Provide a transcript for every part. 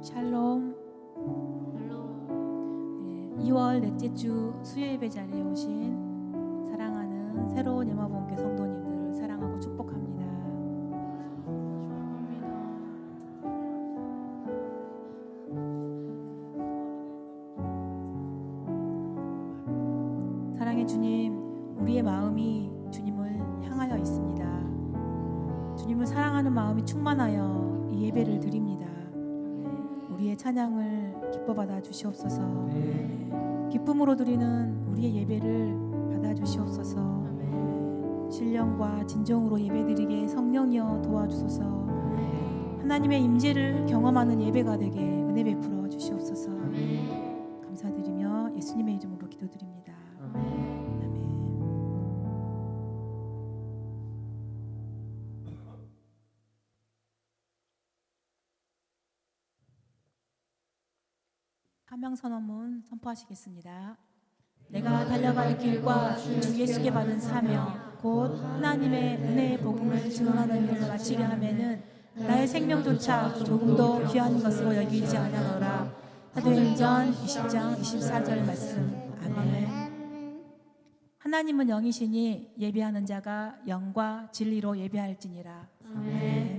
샬롬. 네, 2월 넷째 주 수요 예배 자리에 오신 사랑하는 새로운 예마본교 성도님들을 사랑하고 축복합니다. 받아 주시옵소서. 기쁨으로 드리는 우리의 예배를 받아 주시옵소서. 신령과 진정으로 예배드리게 성령이여 도와주소서. 하나님의 임재를 경험하는 예배가 되게 은혜 베풀어 선언문 선포하시겠습니다. 내가 달려갈 길과 주 예수께 받은 사명 곧 하나님의 은혜의 복음을 증언하는 일을 마치려 하면은 나의 생명조차 조금도 귀한 것으로 여기지 아니하노라. 사도행전 20장 24절 말씀. 아멘. 하나님은 영이시니 예배하는 자가 영과 진리로 예배할지니라. 아멘.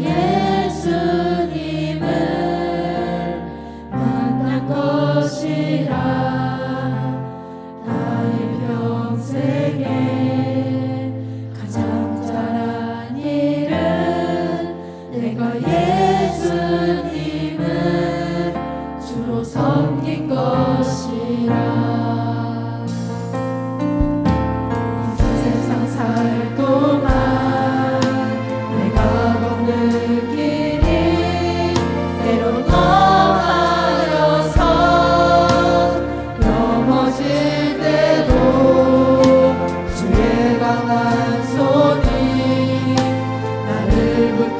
내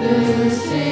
mercy.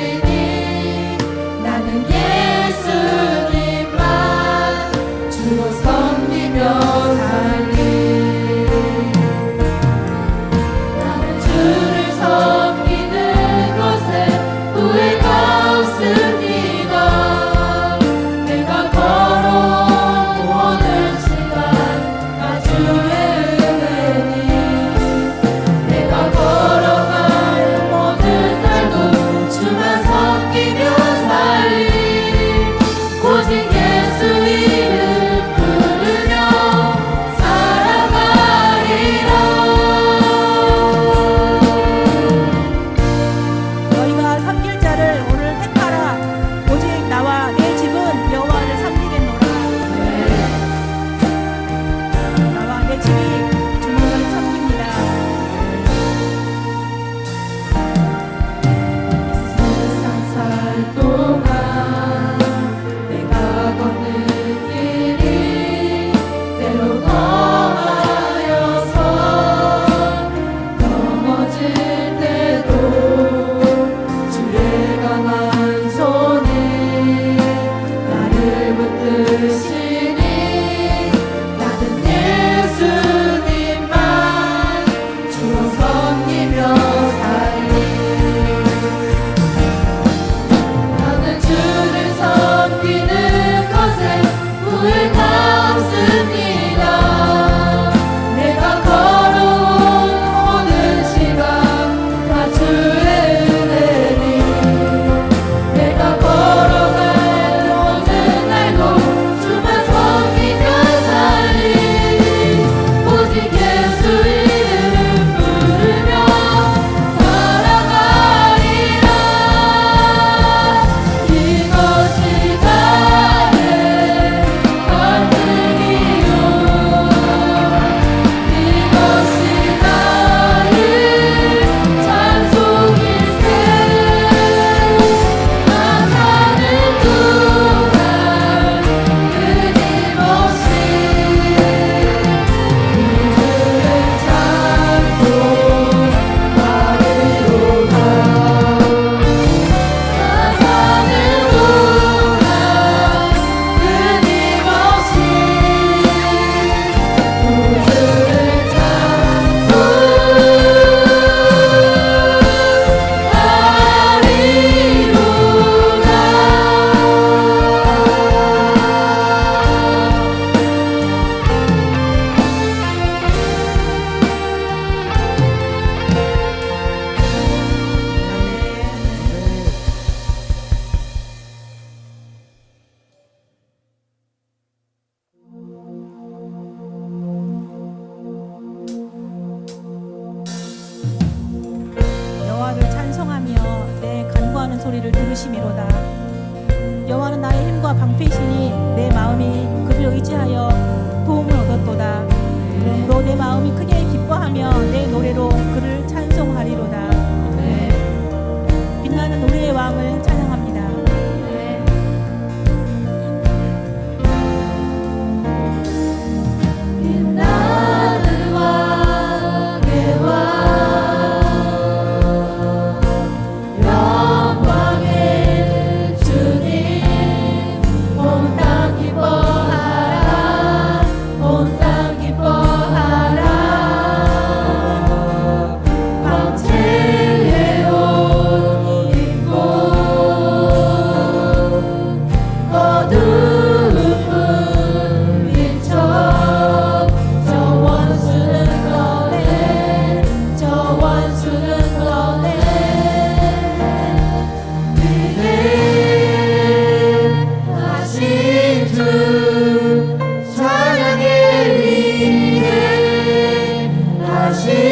agir.